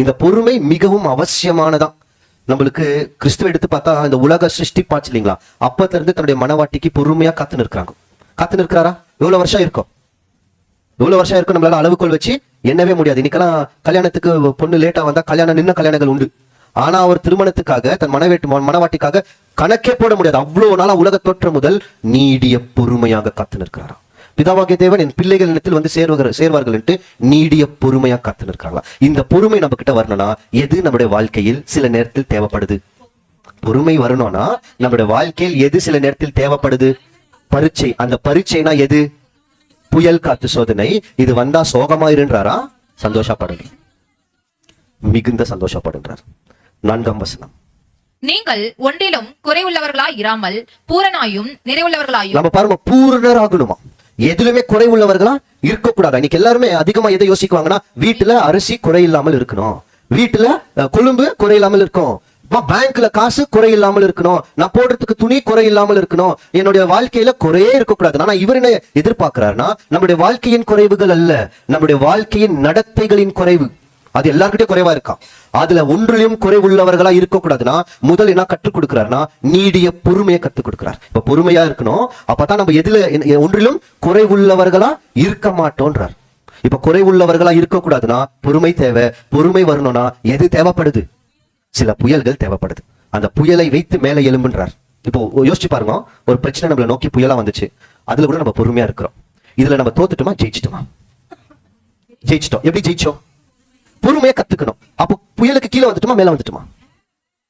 இந்த பொறுமை மிகவும் அவசியமானதான். நம்மளுக்கு கிறிஸ்துவ எடுத்து பார்த்தா இந்த உலக சிருஷ்டி பாச்சு இல்லைங்களா? அப்பத்துல இருந்து தன்னுடைய மனவாட்டிக்கு பொறுமையா காத்து நிற்கிறாங்க காத்து நிற்கிறாரா எவ்வளவு வருஷம் இருக்கும்? எவ்வளவு வருஷம் இருக்கும் நம்மளால அளவுக்குள் வச்சு? என்னவே முடியாது. இன்னைக்கெல்லாம் கல்யாணத்துக்கு பொண்ணு லேட்டா வந்தா கல்யாணம் நின்ன கல்யாணங்கள் உண்டு. ஆனா அவர் திருமணத்துக்காக தன் மனவேட்டு மனவாட்டிக்காக கணக்கே போட முடியாது. அவ்வளவு நாளா உலக தோற்றம் முதல் நீடிய பொறுமையாக காத்து நிற்கிறாராம் பிதாவாகிய தேவன் என் பிள்ளைகள் இடத்தில் வந்து சேர்வார்கள் சேர்வார்கள் என்று நீடிய பொறுமையா காத்து நிற்கிறாங்களா இந்த பொறுமை நம்ம கிட்ட வரணும்னா எது நம்முடைய வாழ்க்கையில் சில நேரத்தில் தேவைப்படுது? பொறுமை வரணும்னா நம்முடைய வாழ்க்கையில் எது சில நேரத்தில் தேவைப்படுது? பரீட்சை. அந்த பரீட்சைனா எது? புயல் காத்து சோதனை. இது வந்தா சோகமா இருன்றாரா? சந்தோஷப்படுங்க. மிகுந்த சந்தோஷப்படுன்றார். நான்காம் வசனம். நீங்கள் ஒன்றிலும் குறைவுள்ளவர்களாய் இராமல் பூரணாயும் நிறைவுள்ளவர்களாயும் நம்ம பாருங்க பூரணராகணுமா? எதுலுமே குறை உள்ளவர்களா இருக்கக்கூடாது. இன்னைக்கு எல்லாருமே அதிகமா எதை யோசிக்குவாங்கன்னா வீட்டுல அரிசி குறை இல்லாமல் இருக்கணும். வீட்டுல கொழும்பு குறை இல்லாமல் இருக்கும் பேங்க்ல காசு குறை இல்லாமல் இருக்கணும். நான் போடுறதுக்கு துணி குறை இல்லாமல் இருக்கணும். என்னுடைய வாழ்க்கையில குறையே இருக்கக்கூடாது. ஆனா இவர் என்ன எதிர்பார்க்கிறாருன்னா நம்முடைய வாழ்க்கையின் குறைவுகள் அல்ல. நம்முடைய வாழ்க்கையின் நடத்தைகளின் குறைவு. அது எல்லார்கிட்டயும் குறைவா இருக்கான் அதுல ஒன்றிலும் குறைவுள்ளவர்களா இருக்கக்கூடாதுன்னா முதல் என்ன கற்றுக் கொடுக்கிறாருன்னா நீடிய பொறுமையை கற்றுக் கொடுக்கிறார். இப்ப பொறுமையா இருக்கணும் அப்பதான் நம்ம எதுல ஒன்றிலும் ஒன்றிலும் குறைவுள்ளவர்களா இருக்க மாட்டோன்றார். இப்ப குறைவுள்ளவர்களா இருக்கக்கூடாதுன்னா பொறுமை தேவை பொறுமை வரணும்னா எது தேவைப்படுது? சில புயல்கள் தேவைப்படுது. அந்த புயலை வைத்து மேலே எலும்புன்றார் இப்போ யோசிச்சு பாருங்க ஒரு பிரச்சனை நம்மளை நோக்கி புயலா வந்துச்சு. அதுல கூட நம்ம பொறுமையா இருக்கிறோம். இதுல நம்ம தோத்துட்டோமா ஜெயிச்சிட்டோமா? ஜெயிச்சிட்டோம். எப்படி ஜெயிச்சோம்? பொறுமையா கத்துக்கணும். அப்போ புயலுக்கு கீழே வந்துட்டுமா மேல வந்துட்டுமா?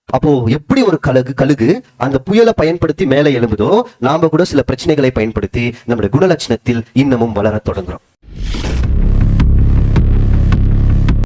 அப்போ எப்படி ஒரு கழுகு கழுகு அந்த புயலை பயன்படுத்தி மேலே எழும்புதோ நாம கூட சில பிரச்சனைகளை பயன்படுத்தி நம்முடைய குணலட்சணத்தில் இன்னமும் வளர தொடங்குறோம்.